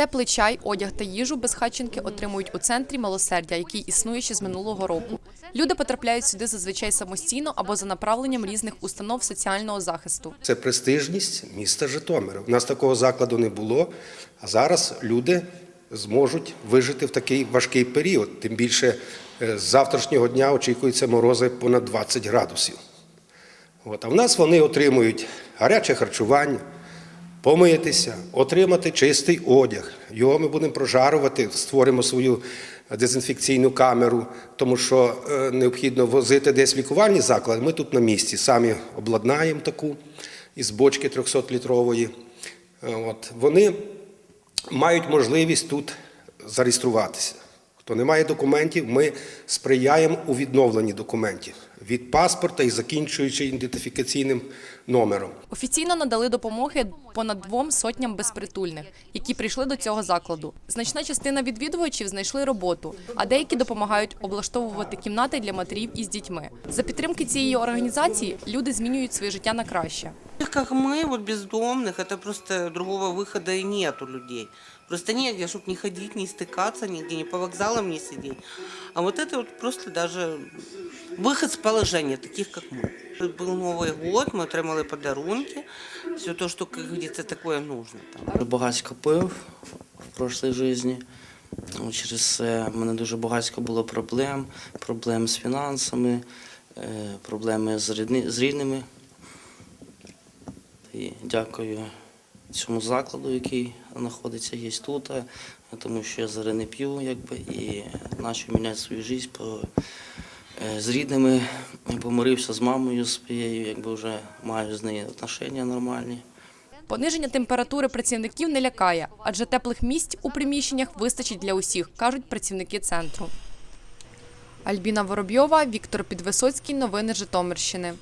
Теплий чай, одяг та їжу безхатченки отримують у центрі милосердя, який існує ще з минулого року. Люди потрапляють сюди зазвичай самостійно або за направленням різних установ соціального захисту. Це престижність міста Житомира. У нас такого закладу не було, а зараз люди зможуть вижити в такий важкий період. Тим більше е, з завтрашнього дня очікуються морози понад 20 градусів. От. А в нас вони отримують гаряче харчування, помитися, отримати чистий одяг. Його ми будемо прожарувати, створимо свою дезінфекційну камеру, тому що е, необхідно возити десь лікувальні заклади. Ми тут на місці самі обладнаємо таку із бочки 300-літрової. Е, От. Вони мають можливість тут зареєструватися. Хто не має документів, ми сприяємо у відновленні документів від паспорта і закінчуючи ідентифікаційним номером. Офіційно надали допомоги понад двом сотням безпритульних, які прийшли до цього закладу. Значна частина відвідувачів знайшли роботу, а деякі допомагають облаштовувати кімнати для матерів із дітьми. За підтримки цієї організації люди змінюють своє життя на краще. Таких, как мы, вот бездомных, это просто другого выхода и нет у людей. Просто негде, чтобы не ходить, не стыкаться, нигде, не по вокзалам не сидеть. А вот это вот просто даже выход с положения, таких как мы. Был Новый год, мы отримали подарунки, все то, что, как говорится, такое нужно. Там. Багатько пив в прошлій житті. Ну, Через це в мене дуже багатько було проблем, проблем з фінансами, е, проблеми з, рідни, з рідними. І дякую цьому закладу, який знаходиться є тут, е, тому що я зараз не п'ю, якби, і почав міняти свою життя по, е, з рідними, помирився з мамою своєю, якби вже маю з нею отношення нормальні. Пониження температури працівників не лякає, адже теплих місць у приміщеннях вистачить для усіх, кажуть працівники центру. Альбіна Воробйова, Віктор Підвисоцький. Новини Житомирщини.